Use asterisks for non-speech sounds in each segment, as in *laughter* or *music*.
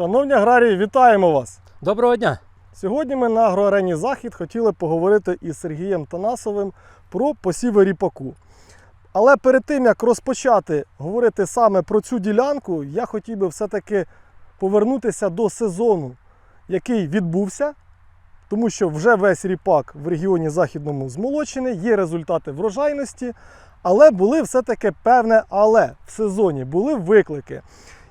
Шановні аграрії, вітаємо вас! Доброго дня! Сьогодні ми на агроарені Захід хотіли поговорити із Сергієм Танасовим про посіви ріпаку. Але перед тим як розпочати говорити саме про цю ділянку, я хотів би все-таки повернутися до сезону, який відбувся, тому що вже весь ріпак в регіоні Західному змолочений, є результати врожайності, але були все-таки певне але в сезоні, були виклики.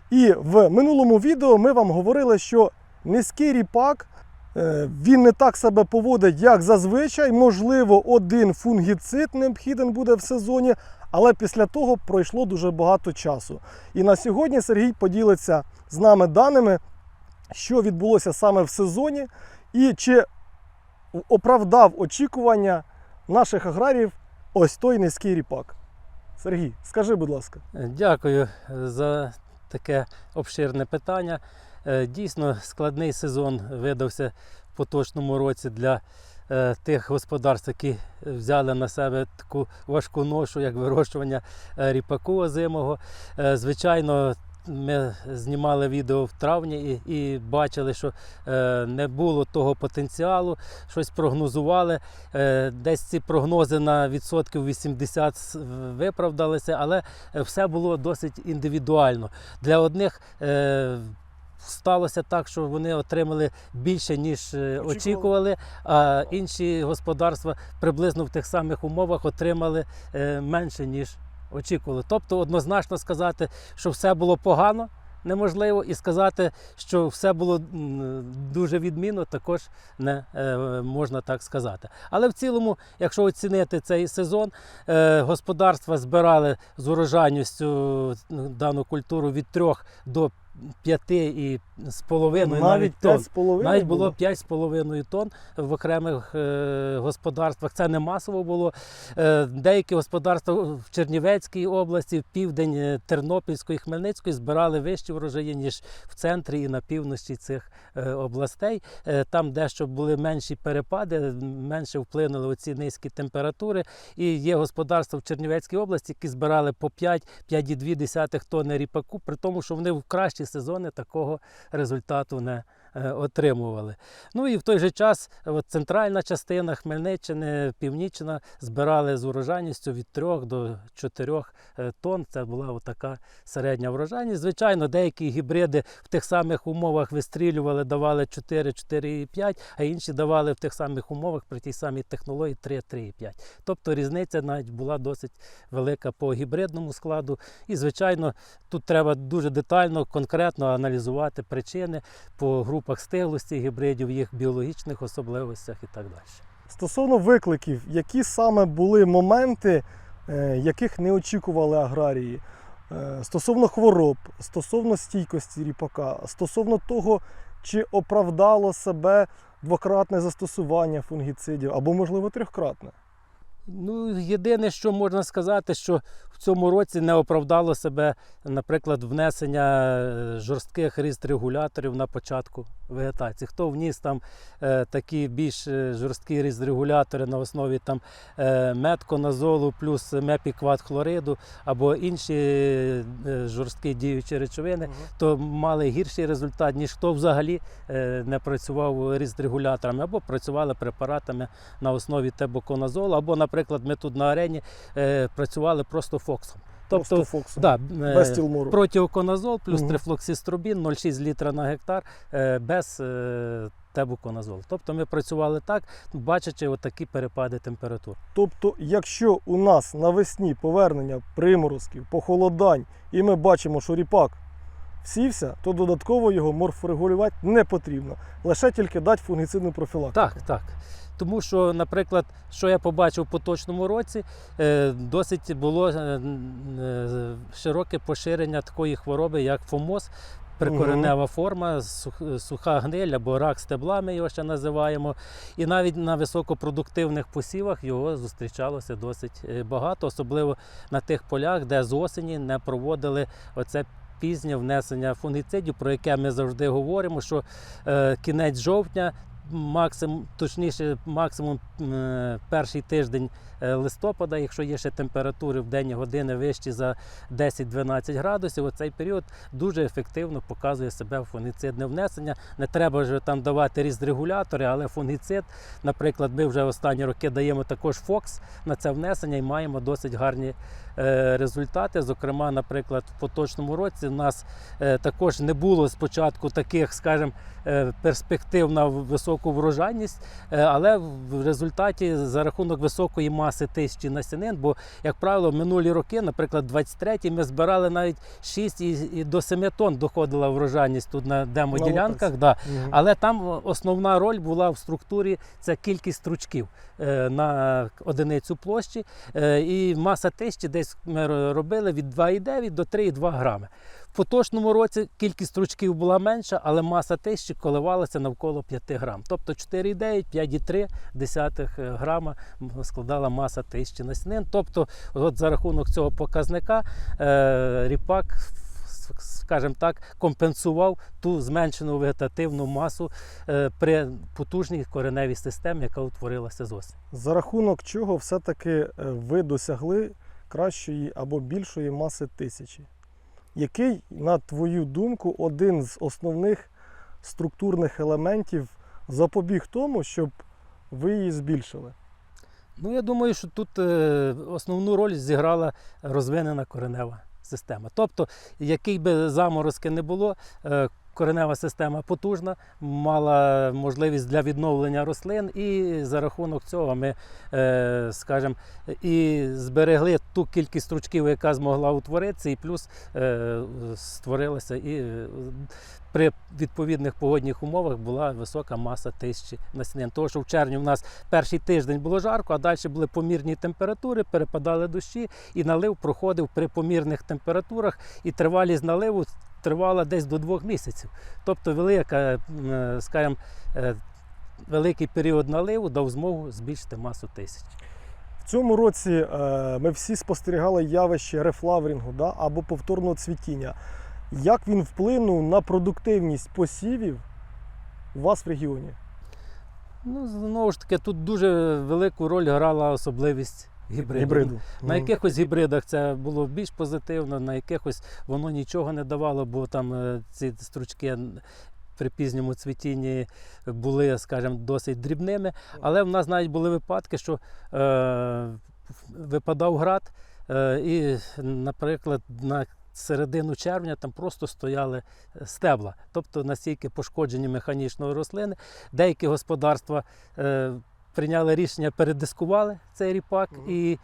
І в минулому відео ми вам говорили, що низький ріпак е, він не так себе поводить, як зазвичай. Можливо, один фунгіцид необхіден буде в сезоні, але після того пройшло дуже багато часу. І на сьогодні Сергій поділиться з нами даними, що відбулося саме в сезоні, і чи оправдав очікування наших аграріїв ось той низький ріпак. Сергій, скажи, будь ласка. Дякую за таке обширне питання. Е, Дійсно, складний сезон видався в поточному році для е, тих господарств, які взяли на себе таку важку ношу, як вирощування е, ріпаку озимого. Звичайно, ми знімали відео в травні і, і бачили, що е, не було того потенціалу, щось прогнозували. Е, десь ці прогнози на відсотків 80 с- виправдалися, але е, все було досить індивідуально. Для одних е, сталося так, що вони отримали більше, ніж е, Очікували. очікували, а інші господарства приблизно в тих самих умовах отримали е, менше, ніж очікували. Тобто однозначно сказати, що все було погано. Неможливо і сказати, що все було дуже відмінно, також не е, можна так сказати. Але в цілому, якщо оцінити цей сезон, е, господарства збирали з урожайністю дану культуру від 3 до 5 і з половиною навіть, тонн. 5,5 Навіть було 5,5 тонн в окремих е, господарствах. Це не масово було. Е, деякі господарства в Чернівецькій області, в південь е, Тернопільської, Хмельницької збирали вищі врожаї, ніж в центрі і на півночі цих е, областей. Е, там дещо були менші перепади, менше вплинули оці низькі температури. І є господарства в Чернівецькій області, які збирали по 5-5,2 тонни ріпаку, при тому, що вони в кращі сезони такого результату не отримували. Ну і в той же час от, центральна частина Хмельниччини, Північна збирали з урожайністю від 3 до 4 е, тонн. Це була така середня врожайність. Звичайно, деякі гібриди в тих самих умовах вистрілювали, давали 4, 4,5, а інші давали в тих самих умовах при тій самій технології 3, 3,5. Тобто різниця навіть була досить велика по гібридному складу. І, звичайно, тут треба дуже детально, конкретно аналізувати причини по групах стиглості гібридів, їх біологічних особливостях і так далі. Стосовно викликів, які саме були моменти, е, яких не очікували аграрії? Е, Стосовно хвороб, стосовно стійкості ріпака, стосовно того, чи оправдало себе двократне застосування фунгіцидів або, можливо, трьохкратне. Ну, єдине, що можна сказати, що цьому році не оправдало себе, наприклад, внесення е, жорстких різд-регуляторів на початку вегетації. Хто вніс там е, такі більш е, жорсткі різд-регулятори на основі там е, метконазолу плюс мепікват хлориду або інші е, жорсткі діючі речовини, то мали гірший результат, ніж хто взагалі е, не працював різд-регуляторами або працювали препаратами на основі тебоконазолу, або, наприклад, ми тут на арені е, працювали просто фоксом. Тобто, фоксом, да, е, без тілмору. протиоконазол плюс Мгм. трифлоксістробін 0,6 літра на гектар е, без е, тебуконазолу. Тобто ми працювали так, бачачи отакі перепади температур. Тобто, якщо у нас навесні повернення приморозків, похолодань, і ми бачимо, що ріпак сівся, то додатково його морфорегулювати не потрібно. Лише тільки дати фунгіцидну профілактику. Так, так. Тому що, наприклад, що я побачив в поточному році, е, досить було е, е, широке поширення такої хвороби, як ФОМОЗ. Прикоренева форма, суха гниль або рак стебла, ми його ще називаємо. І навіть на високопродуктивних посівах його зустрічалося досить багато, особливо на тих полях, де з осені не проводили оце пізнє внесення фунгіцидів, про яке ми завжди говоримо, що е, кінець жовтня максимум, точніше, максимум е, перший тиждень е, листопада, якщо є ще температури в денні години вищі за 10-12 градусів, оцей період дуже ефективно показує себе фунгіцидне внесення. Не треба вже там давати різрегулятори, але фунгіцид, наприклад, ми вже останні роки даємо також Фокс на це внесення і маємо досить гарні результати. Зокрема, наприклад, в поточному році в нас е, також не було спочатку таких, скажімо, е, перспектив на високу врожайність, е, але в результаті за рахунок високої маси тисячі насінин, бо, як правило, минулі роки, наприклад, 23-й, ми збирали навіть 6 і, до 7 тонн доходила врожайність тут на демоділянках. Да. Мгм. Але там основна роль була в структурі це кількість стручків е, на одиницю площі. Е, І маса тисячі десь ми робили від 2,9 до 3,2 грами. В поточному році кількість стручків була менша, але маса тисячі коливалася навколо 5 грам. Тобто 4,9, 5,3 е, грама складала маса тисячі насінин. Тобто, от за рахунок цього показника е, ріпак скажімо так, компенсував ту зменшену вегетативну масу е, при потужній кореневій системі, яка утворилася з осені. За рахунок чого все-таки ви досягли кращої або більшої маси тисячі? Який, на твою думку, один з основних структурних елементів запобіг тому, щоб ви її збільшили? Ну, я думаю, що тут е, основну роль зіграла розвинена коренева система. Тобто, який би заморозки не було, е, коренева система потужна, мала можливість для відновлення рослин, і за рахунок цього ми, е, скажімо, і зберегли ту кількість стручків, яка змогла утворитися, і плюс е, створилася і е, при відповідних погодних умовах була висока маса тисячі насінин. Тому що в червні в нас перший тиждень було жарко, а далі були помірні температури, перепадали дощі, і налив проходив при помірних температурах, і тривалість наливу тривала десь до двох місяців. Тобто велика, е, скажімо, е, великий період наливу дав змогу збільшити масу тисяч. В цьому році е, ми всі спостерігали явище рефлаверінгу да, або повторного цвітіння. Як він вплинув на продуктивність посівів у вас в регіоні? Ну, знову ж таки, тут дуже велику роль грала особливість гібриду. Гібриду. На якихось гібридах це було більш позитивно, на якихось воно нічого не давало, бо там е, ці стручки при пізньому цвітінні були, скажімо, досить дрібними. Але в нас навіть були випадки, що е, випадав град, е, і, наприклад, на середину червня там просто стояли е, стебла, тобто настільки пошкоджені механічно рослини. Деякі господарства е, прийняли рішення, передискували цей ріпак угу. і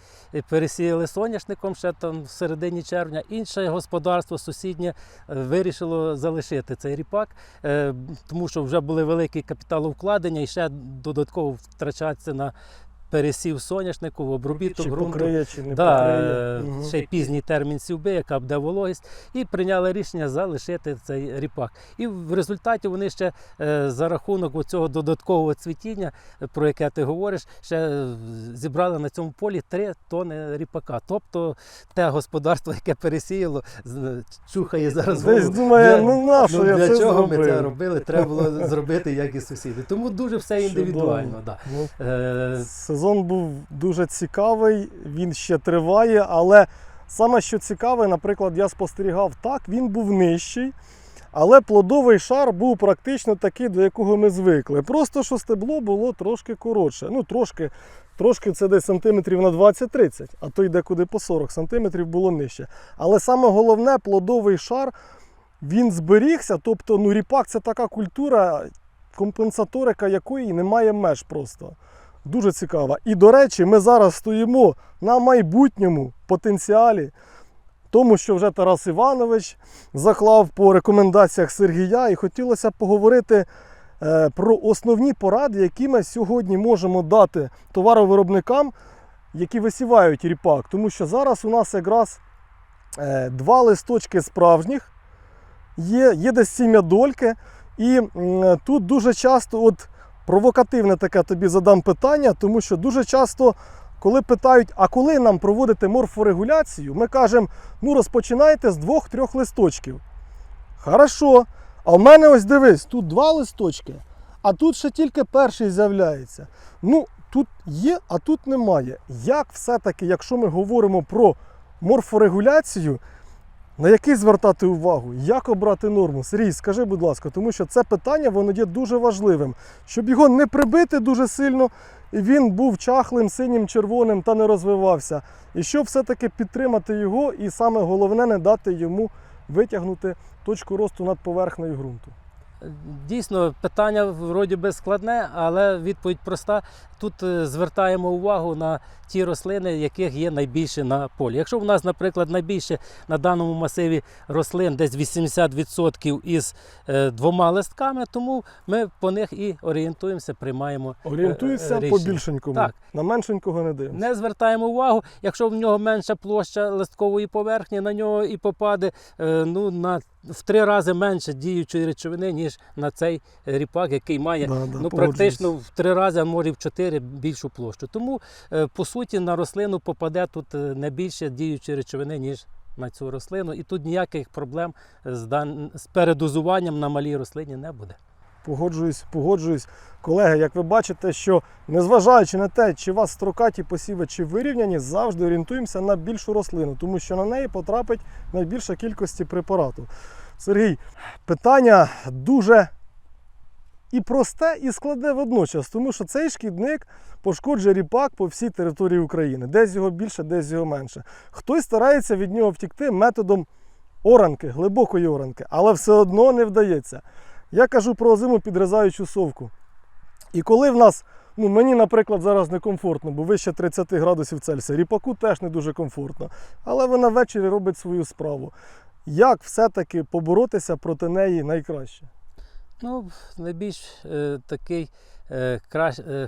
пересіяли соняшником ще там в середині червня. Інше господарство сусіднє е, вирішило залишити цей ріпак, е, тому що вже були великі капіталовкладення і ще додатково втрачатися на пересів соняшнику, в обробіток Чи ґрунту. покриє, чи не Да, покриє. е, ще й пізній термін сівби, яка буде вологість, і прийняли рішення залишити цей ріпак. І в результаті вони ще е, за рахунок цього додаткового цвітіння, про яке ти говориш, ще е, зібрали на цьому полі 3 тони ріпака. Тобто те господарство, яке пересіяло, чухає зараз. Десь думає, Для- ну на що я для це чого ми це робили? Треба було зробити, як і сусіди. Тому дуже все індивідуально. Да. Ну, Е, Сезон був дуже цікавий, він ще триває, але саме що цікаве, наприклад, я спостерігав так, він був нижчий, але плодовий шар був практично такий, до якого ми звикли. Просто що стебло було трошки коротше. Ну, трошки, трошки це десь сантиметрів на 20-30, а то йде куди по 40 сантиметрів було нижче. Але саме головне, плодовий шар. Він зберігся, тобто ну, ріпак це така культура, компенсаторика якої немає меж просто. Дуже цікава. І, до речі, ми зараз стоїмо на майбутньому потенціалі, тому що вже Тарас Іванович заклав по рекомендаціях Сергія, і хотілося поговорити е, про основні поради, які ми сьогодні можемо дати товаровиробникам, які висівають ріпак. Тому що зараз у нас якраз е, два листочки справжніх, є, є десь сім'я дольки, і тут дуже часто от провокативне таке тобі задам питання, тому що дуже часто, коли питають, а коли нам проводити морфорегуляцію, ми кажемо, ну розпочинайте з двох-трьох листочків. Хорошо. А в мене ось дивись, тут два листочки, А тут ще тільки перший з'являється. Ну, тут є, а тут немає. Як все-таки, якщо ми говоримо про морфорегуляцію, на який звертати увагу? Як обрати норму? Сергій, скажи, будь ласка, тому що це питання воно є дуже важливим. Щоб його не прибити дуже сильно, і він був чахлим, синім, червоним та не розвивався. І щоб все-таки підтримати його, і саме головне не дати йому витягнути точку росту над поверхнею ґрунту. Дійсно, питання вроді би складне, але відповідь проста. Тут е, звертаємо увагу на ті рослини, яких є найбільше на полі. Якщо в нас, наприклад, найбільше на даному масиві рослин десь 80% із е, двома листками, тому ми по них і орієнтуємося, приймаємо. е, Орієнтуйся по більшенькому. Так. На меншенького не дивимося. Не звертаємо увагу, якщо в нього менша площа листкової поверхні, на нього і попаде ну, на, в три рази менше діючої речовини, ніж на цей ріпак, який має Да, да, ну, практично в три рази, а може в чотири більшу площу. Тому, е, по суті, на рослину попаде тут е, не більше діючої речовини, ніж на цю рослину. І тут ніяких проблем з, передозуванням на малій рослині не буде. Погоджуюсь, погоджуюсь. Колеги, як ви бачите, що незважаючи на те, чи у вас строкаті посіви, чи вирівняні, завжди орієнтуємося на більшу рослину, тому що на неї потрапить найбільша кількості препарату. Сергій, питання дуже і просте, і складне водночас, тому що цей шкідник пошкоджує ріпак по всій території України. Десь його більше, десь його менше. Хтось старається від нього втікти методом оранки, глибокої оранки, але все одно не вдається. Я кажу про зиму підрізаючу совку. І коли в нас, ну мені, наприклад, зараз некомфортно, бо вище 30 градусів Цельсія, ріпаку теж не дуже комфортно, але вона ввечері робить свою справу. Як все-таки поборотися проти неї найкраще? Ну, найбільш е, такий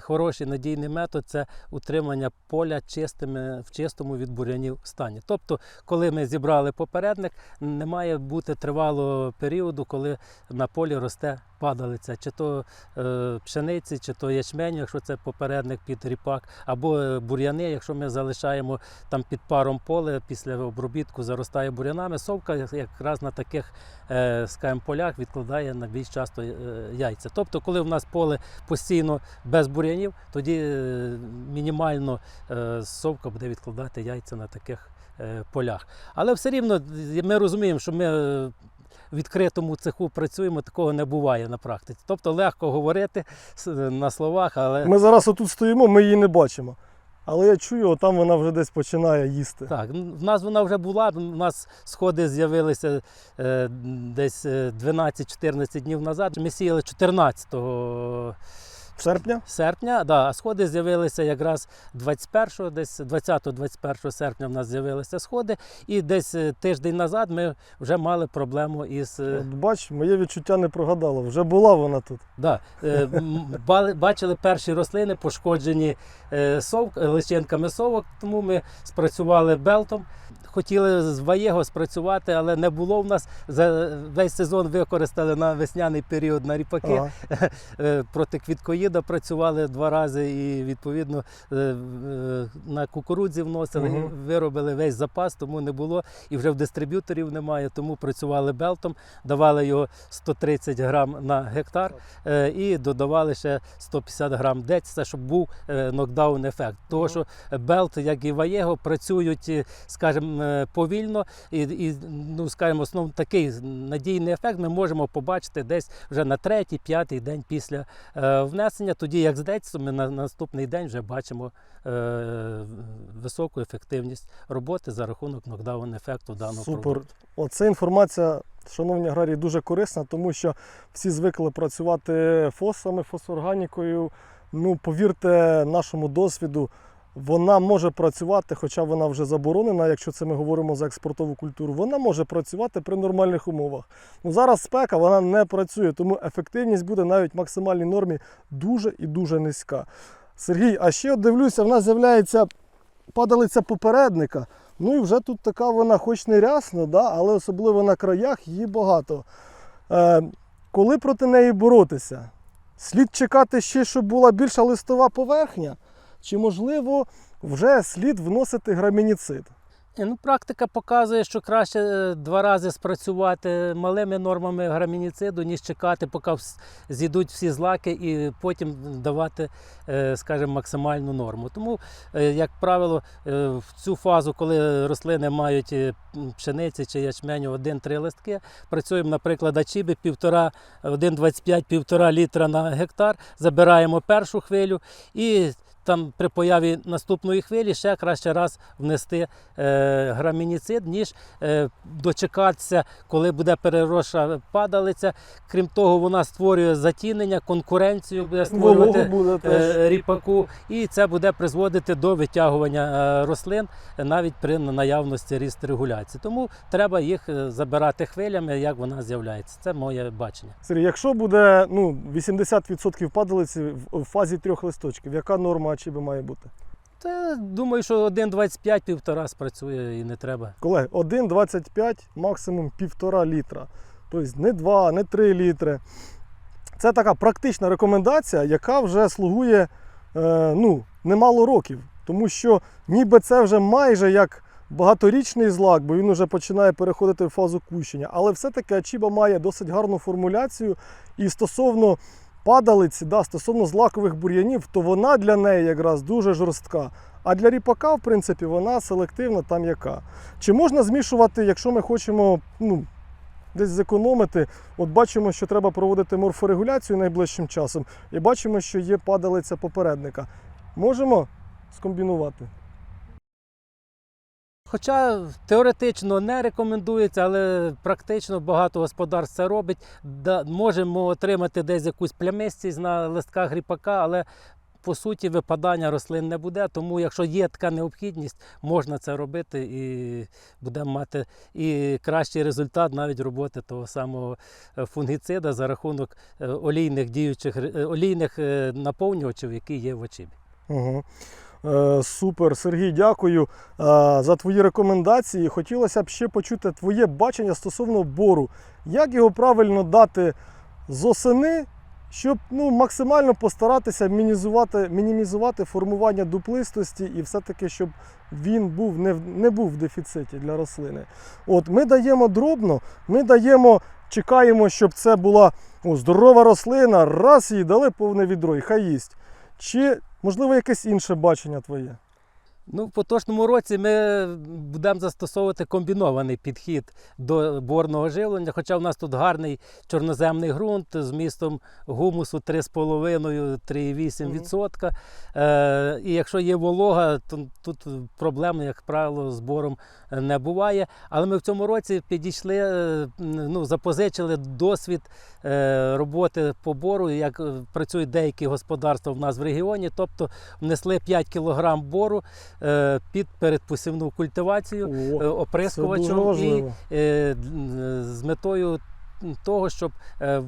хороший надійний метод це утримання поля чистими, в чистому від бур'янів стані. Тобто, коли ми зібрали попередник, не має бути тривалого періоду, коли на полі росте падалиця, чи то е, пшениці, чи то ячменю, якщо це попередник під ріпак, або е, бур'яни, якщо ми залишаємо там під паром поле після обробітку заростає бур'янами. Совка якраз на таких е, скажімо, полях відкладає найбільш часто е, яйця. Тобто, коли в нас поле постійно без бур'янів, тоді е, мінімально е, совка буде відкладати яйця на таких полях. Але все рівно ми розуміємо, що ми. Е, відкритому цеху працюємо, такого не буває на практиці. Тобто легко говорити на словах, але Ми зараз отут стоїмо, ми її не бачимо. Але я чую, там вона вже десь починає їсти. Так, в нас вона вже була. У нас сходи з'явилися е, десь е, 12-14 днів назад. Ми сіяли 14 Серпня? серпня, да, а сходи з'явилися якраз 21, десь 20-21 серпня в нас з'явилися сходи. І десь е, тиждень назад ми вже мали проблему із. е, От бач, моє відчуття не прогадало. Вже була вона тут. Да, е, бачили перші рослини, пошкоджені е, сов, личинками совок, тому ми спрацювали белтом. Хотіли з Ваєго спрацювати, але не було в нас. За весь сезон використали на весняний період на ріпаки. Ага. *laughs* Проти квіткоїда працювали два рази і відповідно е, е, на кукурудзі вносили, і виробили весь запас, тому не було. І вже в дистриб'юторів немає, тому працювали белтом, давали його 130 грам на гектар е, і додавали ще 150 грам десь, це щоб був нокдаун ефект. Того, Мгм. що белт, як і Ваєго, працюють, скажімо, повільно, і, і ну, скажімо, основний такий надійний ефект ми можемо побачити десь вже на третій, п'ятий день після е, внесення. Тоді, як здається, ми на наступний день вже бачимо е, високу ефективність роботи за рахунок нокдаун ефекту даного Супер. продукту. Оце інформація, шановні аграрії, дуже корисна, тому що всі звикли працювати фосами, фосфорганікою. Ну, повірте нашому досвіду, вона може працювати, хоча вона вже заборонена, якщо це ми говоримо за експортову культуру, вона може працювати при нормальних умовах. Ну, зараз спека вона не працює, тому ефективність буде навіть в максимальній нормі дуже і дуже низька. Сергій, а ще дивлюся, в нас з'являється падалиця попередника. Ну і вже тут така вона, хоч не рясна, да, але особливо на краях її багато. Е, коли проти неї боротися? Слід чекати ще, щоб була більша листова поверхня, чи можливо вже слід вносити грамініцид? Ну, практика показує, що краще е, два рази спрацювати малими нормами грамініциду, ніж чекати, поки зійдуть всі злаки, і потім давати, е, скажімо, максимальну норму. Тому, е, як правило, е, в цю фазу, коли рослини мають е, пшениці чи ячменю один-три листки, працюємо, наприклад, ачіби півтора, 1,25-1,5 літра на гектар, забираємо першу хвилю і там при появі наступної хвилі ще краще раз внести е, грамініцид, ніж е, дочекатися, коли буде переросша падалиця. Крім того, вона створює затінення, конкуренцію буде створювати буде е, ріпаку, і це буде призводити до витягування е, рослин навіть при наявності ріст регуляції. Тому треба їх е, забирати хвилями, як вона з'являється. Це моє бачення. Сергій, якщо буде ну, 80% падалиці в фазі трьох листочків, яка норма ачіби має бути? Та думаю, що 1,25 півтора спрацює і не треба. Колеги, 1,25, максимум 1,5 літра. Тобто не 2, не 3 літри. Це така практична рекомендація, яка вже слугує е, ну, немало років. Тому що ніби це вже майже як багаторічний злак, бо він вже починає переходити в фазу кущення. Але все-таки Ачіба має досить гарну формуляцію. І стосовно падалиці, да, стосовно злакових бур'янів, то вона для неї якраз дуже жорстка. А для ріпака, в принципі, вона селективна там яка. Чи можна змішувати, якщо ми хочемо ну, десь зекономити? От бачимо, що треба проводити морфорегуляцію найближчим часом, і бачимо, що є падалиця попередника. Можемо скомбінувати? Хоча теоретично не рекомендується, але практично багато господарств це робить. Да, можемо отримати десь якусь плямистість на листках ріпака, але по суті випадання рослин не буде. Тому, якщо є така необхідність, можна це робити і будемо мати і кращий результат навіть роботи того самого е, фунгіцида за рахунок е, олійних діючих е, олійних наповнювачів, які є в очібі. Угу. Е, супер, Сергій, дякую е, за твої рекомендації. Хотілося б ще почути твоє бачення стосовно бору. Як його правильно дати з осени, щоб ну, максимально постаратися мінімізувати, мінімізувати формування дуплистості і все-таки, щоб він був не, не був в дефіциті для рослини. От ми даємо дробно, ми даємо, чекаємо, щоб це була о, здорова рослина, раз їй дали повне відро і хай їсть. Чи можливо якесь інше бачення твоє? Ну, в поточному році ми будемо застосовувати комбінований підхід до борного живлення. Хоча в нас тут гарний чорноземний ґрунт з містом гумусу 3,5-3,8%. Е, і якщо є волога, то тут проблем, як правило, з бором не буває. Але ми в цьому році підійшли, е, ну, запозичили досвід е, роботи по бору, як працюють деякі господарства в нас в регіоні. Тобто внесли 5 кг бору під передпосівну культивацію е, О, оприскувачем і е, з метою того, щоб е,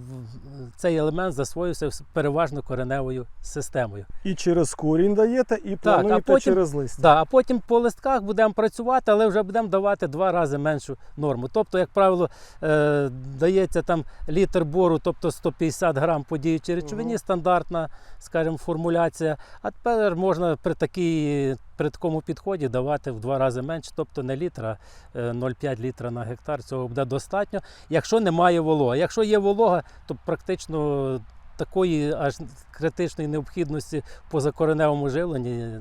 цей елемент засвоївся переважно кореневою системою. І через корінь даєте, і плануєте потім- через листя. Да, а потім по листках будемо працювати, але вже будемо давати два рази меншу норму. Тобто, як правило, е, дається там літр бору, тобто 150 грам по діючій речовині, Мгм. стандартна, скажімо, формуляція. А тепер можна при такій. При такому підході давати в два рази менше, тобто не літра, е, 0,5 літра на гектар. Цього буде достатньо. Якщо немає волога. Якщо є волога, то практично такої аж критичної необхідності в позакореневому живленні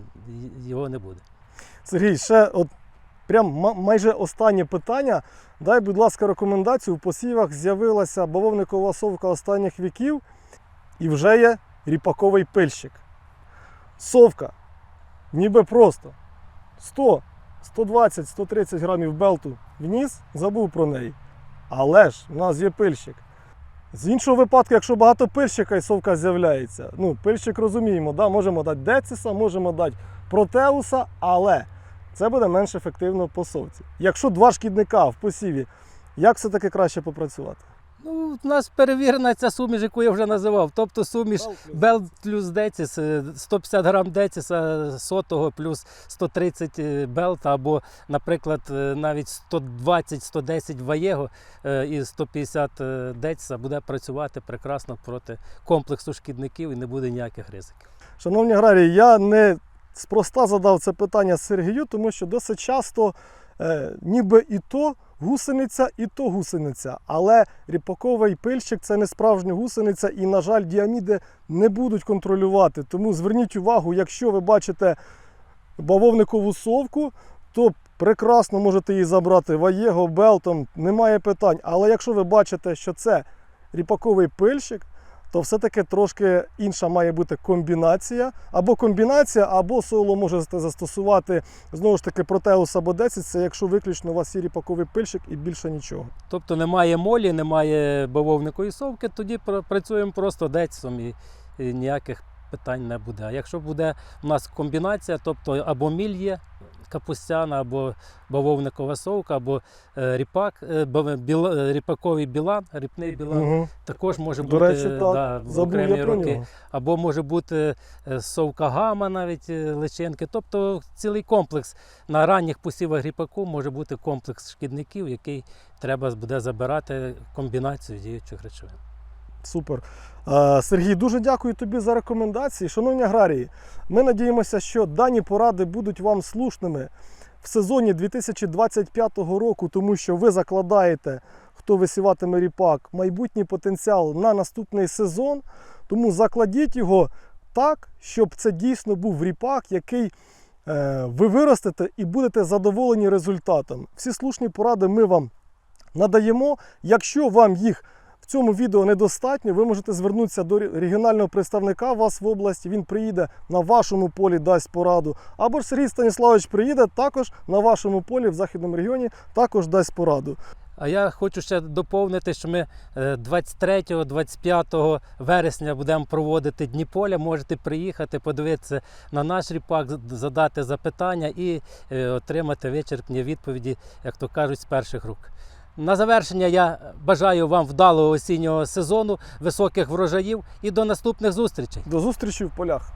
його не буде. Сергій, ще от прям майже останнє питання. Дай, будь ласка, рекомендацію. У посівах з'явилася бавовникова совка останніх віків, і вже є ріпаковий пильщик. Совка. Ніби просто. 100, 120, 130 грамів белту вніс, забув про неї. Але ж у нас є пильщик. З іншого випадку, якщо багато пильщика і совка з'являється, ну, пильщик розуміємо, да, можемо дати дециса, можемо дати протеуса, але це буде менш ефективно по совці. Якщо два шкідника в посіві, як все-таки краще попрацювати? Ну, у нас перевірена ця суміш, яку я вже називав. Тобто суміш Бел плюс Децис, е, 150 грам Деціса сотого плюс 130 е, Белта, або, наприклад, е, навіть 120-110 Ваєго е, і 150 е, Деціса буде працювати прекрасно проти комплексу шкідників і не буде ніяких ризиків. Шановні аграрії, я не спроста задав це питання Сергію, тому що досить часто е, ніби і то гусениця, і то гусениця. Але ріпаковий пильщик це не справжня гусениця, і, на жаль, діаміди не будуть контролювати. Тому зверніть увагу, якщо ви бачите бавовникову совку, то прекрасно можете її забрати ваєго, белтом, немає питань. Але якщо ви бачите, що це ріпаковий пильщик, то все-таки трошки інша має бути комбінація. Або комбінація, або соло можете застосувати знову ж таки протеус або 10, це якщо виключно у вас є ріпаковий пильщик і більше нічого. Тобто немає молі, немає бавовникової совки, тоді працюємо просто децом і, і ніяких питань не буде. А якщо буде у нас комбінація, тобто або міль є капустяна, або бавовникова совка, або е, ріпак, е, біла- е, ріпаковий білан, ріпний білан, Угу. також може До бути речі, так, да, в забув окремі я про роки. нього. або може бути совка гама, навіть личинки. Тобто цілий комплекс на ранніх посівах ріпаку може бути комплекс шкідників, який треба буде забирати комбінацію діючих речовин. Супер. Е, Сергій, дуже дякую тобі за рекомендації. Шановні аграрії, ми надіємося, що дані поради будуть вам слушними в сезоні 2025 року, тому що ви закладаєте, хто висіватиме ріпак, майбутній потенціал на наступний сезон. Тому закладіть його так, щоб це дійсно був ріпак, який е, ви виростете і будете задоволені результатом. Всі слушні поради ми вам надаємо. Якщо вам їх цьому відео недостатньо, ви можете звернутися до регіонального представника вас в області. Він приїде на вашому полі, дасть пораду. Або ж Сергій Станіславович приїде також на вашому полі в західному регіоні, також дасть пораду. А я хочу ще доповнити, що ми е, 23-25 вересня будемо проводити Дні поля. Можете приїхати, подивитися на наш ріпак, задати запитання і е, отримати вичерпні відповіді, як то кажуть, з перших рук. На завершення я бажаю вам вдалого осіннього сезону, високих врожаїв і до наступних зустрічей. До зустрічі в полях.